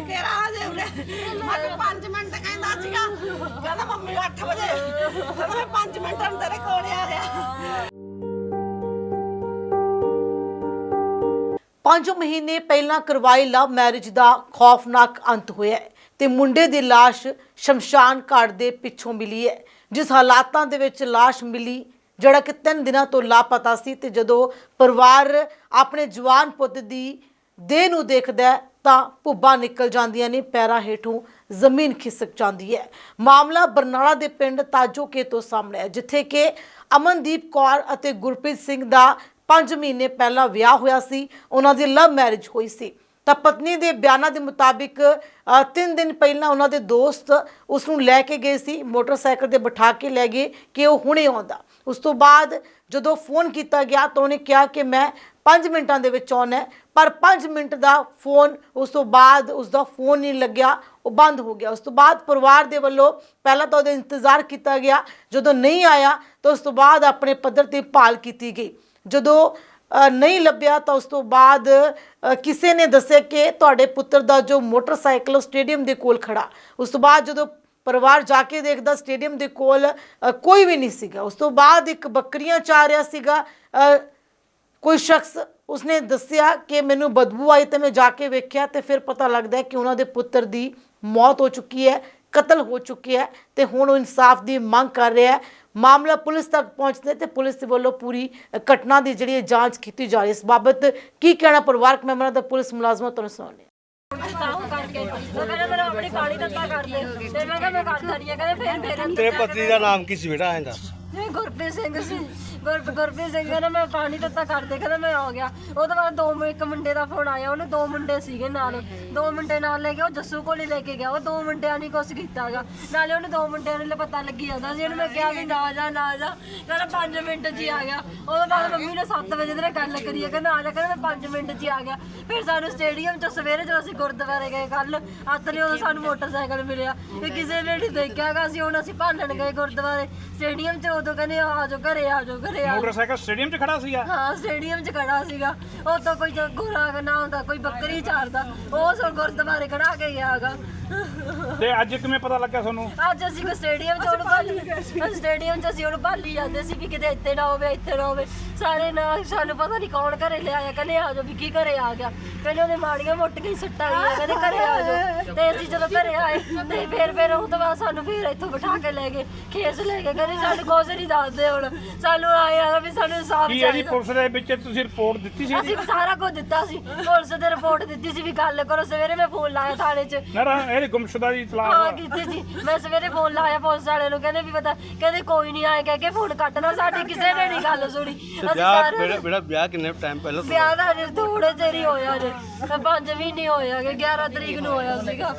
ਵੀ ਕਿਹੜਾ ਆ ਜੇ ਉਰੇ। ਮੈਂ ਕਿਹਾ 5 ਮਿੰਟ ਕਹਿੰਦਾ ਸੀਗਾ, ਕਹਿੰਦਾ ਮੰਮੀ 8 ਵਜੇ। ਕਹਿੰਦਾ ਮੈਂ 5 ਮਿੰਟਾਂ ਨੂੰ ਤੇਰੇ ਕੋਲ ਆ ਗਿਆ ਪੰਜ ਮਹੀਨੇ ਪਹਿਲਾਂ ਕਰਵਾਈ ਲਵ ਮੈਰਿਜ ਦਾ ਖੌਫਨਾਕ ਅੰਤ ਹੋਇਆ ਤੇ ਮੁੰਡੇ ਦੀ ਲਾਸ਼ ਸ਼ਮਸ਼ਾਨ ਘਾਟ ਦੇ ਪਿੱਛੋਂ ਮਿਲੀ ਹੈ, ਜਿਸ ਹਾਲਾਤਾਂ ਦੇ ਵਿੱਚ ਲਾਸ਼ ਮਿਲੀ, ਜਿਹੜਾ ਕਿ ਤਿੰਨ ਦਿਨਾਂ ਤੋਂ ਲਾਪਤਾ ਸੀ ਤੇ ਜਦੋਂ ਪਰਿਵਾਰ ਆਪਣੇ ਜਵਾਨ ਪੁੱਤ ਦੀ ਦੇਹ ਨੂੰ ਦੇਖਦਾ ਤਾਂ ਭੁੱਬਾਂ ਨਿਕਲ ਜਾਂਦੀਆਂ ਨੇ, ਪੈਰਾਂ ਹੇਠੋਂ ਜ਼ਮੀਨ ਖਿਸਕ ਜਾਂਦੀ ਹੈ। ਮਾਮਲਾ ਬਰਨਾਲਾ ਦੇ ਪਿੰਡ ਤਾਜੋਕੇ ਤੋਂ ਸਾਹਮਣੇ ਹੈ, ਜਿੱਥੇ ਕਿ ਅਮਨਦੀਪ ਕੌਰ ਅਤੇ ਗੁਰਪ੍ਰੀਤ ਸਿੰਘ ਦਾ 5 ਮਹੀਨੇ ਪਹਿਲਾਂ ਵਿਆਹ ਹੋਇਆ ਸੀ, ਉਹਨਾਂ ਦੀ ਲਵ ਮੈਰਿਜ ਹੋਈ ਸੀ। ਤਾਂ ਪਤਨੀ ਦੇ ਬਿਆਨਾਂ ਦੇ ਮੁਤਾਬਿਕ 3 ਦਿਨ ਪਹਿਲਾਂ ਉਹਨਾਂ ਦੇ ਦੋਸਤ ਉਸ ਨੂੰ ਲੈ ਕੇ ਗਏ ਸੀ, ਮੋਟਰਸਾਈਕਲ ਤੇ ਬਿਠਾ ਕੇ ਲੈ ਗਏ ਕਿ ਉਹ ਹੁਣੇ ਆਉਂਦਾ। ਉਸ ਤੋਂ ਬਾਅਦ ਜਦੋਂ ਫੋਨ ਕੀਤਾ ਗਿਆ ਤਾਂ ਉਹਨੇ ਕਿਹਾ ਕਿ ਮੈਂ 5 ਮਿੰਟਾਂ ਦੇ ਵਿੱਚ ਆਉਣਾ ਪਰ 5 ਮਿੰਟ ਦਾ ਫੋਨ, ਉਸ ਤੋਂ ਬਾਅਦ ਉਸ ਦਾ ਫੋਨ ਨਹੀਂ ਲੱਗਿਆ, ਉਹ ਬੰਦ ਹੋ ਗਿਆ। ਉਸ ਤੋਂ ਬਾਅਦ ਪਰਿਵਾਰ ਦੇ ਵੱਲੋਂ ਪਹਿਲਾਂ ਤਾਂ ਉਹਦਾ ਇੰਤਜ਼ਾਰ ਕੀਤਾ ਗਿਆ। ਜਦੋਂ ਨਹੀਂ ਆਇਆ ਤਾਂ ਉਸ ਤੋਂ ਬਾਅਦ ਆਪਣੇ ਪੱਧਰ ਤੇ ਭਾਲ ਕੀਤੀ ਗਈ। ਜਦੋਂ ਨਹੀਂ ਲੱਭਿਆ ਤਾਂ ਉਸ ਤੋਂ ਬਾਅਦ ਕਿਸੇ ਨੇ ਦੱਸਿਆ ਕਿ ਤੁਹਾਡੇ ਪੁੱਤਰ ਦਾ ਜੋ ਮੋਟਰਸਾਈਕਲ, ਉਹ ਸਟੇਡੀਅਮ ਦੇ ਕੋਲ ਖੜਾ। ਉਸ ਤੋਂ ਬਾਅਦ ਜਦੋਂ ਪਰਿਵਾਰ ਜਾ ਕੇ ਦੇਖਦਾ, ਸਟੇਡੀਅਮ ਦੇ ਕੋਲ ਕੋਈ ਵੀ ਨਹੀਂ ਸੀਗਾ। ਉਸ ਤੋਂ ਬਾਅਦ ਇੱਕ ਬੱਕਰੀਆਂ ਚਾਰ ਰਿਹਾ ਸੀਗਾ। ਕੋਈ ਸ਼ਖਸ ਉਸਨੇ ਦੱਸਿਆ ਕਿ ਮੈਨੂੰ ਬਦਬੂ ਆਈ ਤੇ ਮੈਂ ਜਾ ਕੇ ਵੇਖਿਆ ਤੇ ਫਿਰ ਪਤਾ ਲੱਗਦਾ ਕਿ ਉਹਨਾਂ ਦੇ ਪੁੱਤਰ ਦੀ ਮੌਤ ਹੋ ਚੁੱਕੀ ਹੈ ਕਤਲ ਹੋ ਚੁੱਕਿਆ ਹੈ ਤੇ ਹੁਣ ਉਹ ਇਨਸਾਫ ਦੀ ਮੰਗ ਕਰ ਰਿਹਾ ਹੈ। ਮਾਮਲਾ ਪੁਲਿਸ ਤੱਕ ਪਹੁੰਚਦਾ ਤੇ ਪੁਲਿਸ ਦੇ ਵੱਲੋਂ ਪੂਰੀ ਘਟਨਾ ਦੀ ਜਿਹੜੀ ਜਾਂਚ ਕੀਤੀ ਜਾ ਰਹੀ ਹੈ। ਇਸ ਬਾਬਤ ਕੀ ਕਹਿਣਾ ਪਰਿਵਾਰਕ ਮੈਂਬਰਾਂ ਦਾ ਪੁਲਿਸ ਮੁਲਾਜ਼ਮਾਂ ਤੋਂ ਸੁਣਾਉਂਦੇ ਤੇਰੇ ਪਤੀ ਦਾ ਨਾਮ ਕੀ ਸੀ ਬੇਟਾ? ਦੱਸ। ਨਹੀਂ ਗੁਰਪ੍ਰੀਤ ਸਿੰਘ ਸੀ। ਗੁਰ ਗੁਰਪ੍ਰੀਤ ਸਿੰਘ ਕਹਿੰਦਾ, ਮੈਂ ਪਾਣੀ ਦਿੱਤਾ ਕਰਦੇ ਕਹਿੰਦਾ, ਮੈਂ ਆ ਗਿਆ। ਉਹਦੇ ਬਾਅਦ ਦੋ ਮੁੰ- ਇੱਕ ਮੁੰਡੇ ਦਾ ਫੋਨ ਆਇਆ। ਉਹਨੇ ਦੋ ਮੁੰਡੇ ਸੀਗੇ ਨਾਲ। ਦੋ ਮੁੰਡੇ ਨਾਲ ਲੈ ਕੇ ਉਹ ਜੱਸੂ ਕੋਲ ਹੀ ਲੈ ਕੇ ਗਿਆ। ਉਹ ਦੋ ਮੁੰਡਿਆਂ ਨੇ ਕੁਛ ਕੀਤਾਗਾ। ਨਾਲੇ ਉਹਨੇ ਦੋ ਮੁੰਡਿਆਂ ਨੂੰ ਪਤਾ ਲੱਗੀ ਜਾਂਦਾ ਸੀ। ਉਹਨੂੰ ਮੈਂ ਕਿਹਾ ਵੀ ਨਾ ਜਾ ਨਾ ਜਾ। ਕਹਿੰਦਾ 5 ਮਿੰਟ 'ਚ ਹੀ ਆ ਗਿਆ। ਉਹਦੇ ਬਾਅਦ ਮੰਮੀ ਨੇ 7 ਵਜੇ ਦੇ ਨਾਲ ਗੱਲ ਕਰੀ ਹੈ ਕਹਿੰਦਾ, ਆ ਜਾ। ਕਹਿੰਦਾ, ਮੈਂ 5 ਮਿੰਟ 'ਚ ਹੀ ਆ ਗਿਆ। ਫਿਰ ਸਾਨੂੰ ਸਟੇਡੀਅਮ 'ਚ ਸਵੇਰੇ ਜਦੋਂ ਅਸੀਂ ਗੁਰਦੁਆਰੇ ਗਏ ਕੱਲ ਆਤਲੇ ਉਦੋਂ ਸਾਨੂੰ ਮੋਟਰਸਾਈਕਲ ਮਿਲਿਆ। ਤੇ ਕਿਸੇ ਨੇ ਨਹੀਂ ਦੇਖਿਆਗਾ। ਅਸੀਂ ਹੁਣ ਅਸੀਂ ਭਾਲਣ ਗਏ ਗੁਰਦੁਆਰੇ। ਸਟੇਡੀਅਮ 'ਚ ਉਦੋਂ ਕਹਿੰਦੇ, ਆ ਜਾਓ, ਘਰੇ ਆ ਜਾਓ। ਘਰੇ ਆ ਜਾਓ। ਮੋਟਰਸਾਈਕਲ ਸਟੇਡੀਅਮ 'ਚ ਖੜਾ ਸੀਗਾ। ਹਾਂ ਸਟੇਡੀਅਮ 'ਚ ਖੜਾ ਸੀਗਾ। ਉਹ ਤਾਂ ਕੋਈ ਗੋਰਾ ਨਾ ਹੁੰਦਾ ਕੋਈ ਬੱਕਰੀ ਚਾਰਦਾ। ਉਹ ਸੋ ਗੁਰਦੁਆਰੇ ਖੜਾ ਕੇ ਗਿਆਗਾ ਤੇ ਅੱਜ ਕਿਵੇਂ ਪਤਾ ਲੱਗਿਆ ਤੁਹਾਨੂੰ? ਅੱਜ ਅਸੀਂ ਕੋ ਸਟੇਡੀਅਮ 'ਚ ਉਹਨੂੰ ਸਟੇਡੀਅਮ 'ਚ ਅਸੀਂ ਉਹਨੂੰ ਭਾਲੀ ਜਾਂਦੇ ਸੀ ਵੀ ਕਿਤੇ ਇੱਥੇ ਨਾ ਹੋਵੇ ਇੱਥੇ ਨਾ ਹੋਵੇ। ਸਾਰੇ ਨਾ ਸਾਨੂੰ ਪਤਾ ਨਹੀਂ ਕੌਣ ਘਰੇ ਲਿਆਇਆ ਕਹਿੰਦੇ ਆ ਜਾਓ ਵੀ ਕੀ ਘਰੇ ਆ ਗਿਆ। ਕਹਿੰਦੇ ਉਹਦੇ ਮਾੜੀਆਂ ਮੁੱਟ ਗਈ ਸੱਟਾਂ ਗਈਆਂ ਕਹਿੰਦੇ ਘਰੇ ਆ ਜਾਓ। ਤੇ ਅਸੀਂ ਜਦੋਂ ਘਰੇ ਆਏ ਤੇ ਫਿਰ ਫਿਰ ਉਹ ਤੋਂ ਬਾਅਦ ਸਾਨੂੰ ਫਿਰ ਇੱਥੋਂ ਬਿਠਾ ਕੇ ਲੈ ਗਏ ਖੇਸ ਲੈ ਕੇ ਕਹਿੰਦੇ ਸਾਨੂੰ ਕੁਛ ਨਹੀਂ ਦੱਸਦੇ ਹੁਣ। ਸਾਨੂੰ ਆਇਆ ਵੀ ਸਾਨੂੰ ਇਨਸਾਫ ਕੀ ਇਹਦੀ ਚਾਹੀਦਾ। ਪੁਲਿਸ ਦੇ ਵਿੱਚ? ਤੁਸੀਂ ਰਿਪੋਰਟ ਦਿੱਤੀ ਸੀ ਅਸੀਂ ਸਾਰਾ ਕੁਝ ਦਿੱਤਾ ਸੀ। ਪੁਲਿਸ ਦੇ ਰਿਪੋਰਟ ਦਿੱਤੀ ਸੀ ਵੀ ਗੱਲ ਕਰੋ ਸਵੇਰੇ ਮੈਂ ਫੋਨ ਲਾਇਆ ਥਾਣੇ 'ਚ। ਨਾ ਨਾ ਇਹਦੀ ਗੁੰਮਸ਼ੁਦਾ ਦੀ ਹਾਂ ਇਤਲਾਹ ਕੀਤੀ ਸੀ। ਮੈਂ ਸਵੇਰੇ ਫੋਨ ਲਾਇਆ ਪੁਲਿਸ ਵਾਲਿਆਂ ਨੂੰ ਕਹਿੰਦੇ ਵੀ ਪਤਾ ਕਹਿੰਦੇ ਕੋਈ ਨਹੀਂ ਆਏ ਕਹਿ ਕੇ ਫੋਨ ਕੱਟਣਾ ਸਾਡੀ ਕਿਸੇ ਨੇ ਨਹੀਂ ਗੱਲ ਸੁਣੀ। ਤੇ ਅਸੀਂ ਵਿਆਹ ਕਿੰਨੇ ਟਾਈਮ ਪਹਿਲਾਂ ਤੋਂ ਵਿਆਹ ਦਾ ਜੇ ਥੋੜੇ ਚਿਰ ਹੀ ਹੋਇਆ ਜੇ ਪੰਜ ਮਹੀਨੇ ਹੋਇਆ ਕਿ 11 ਤਰੀਕ ਨੂੰ ਹੋਇਆ ਸੀਗਾ।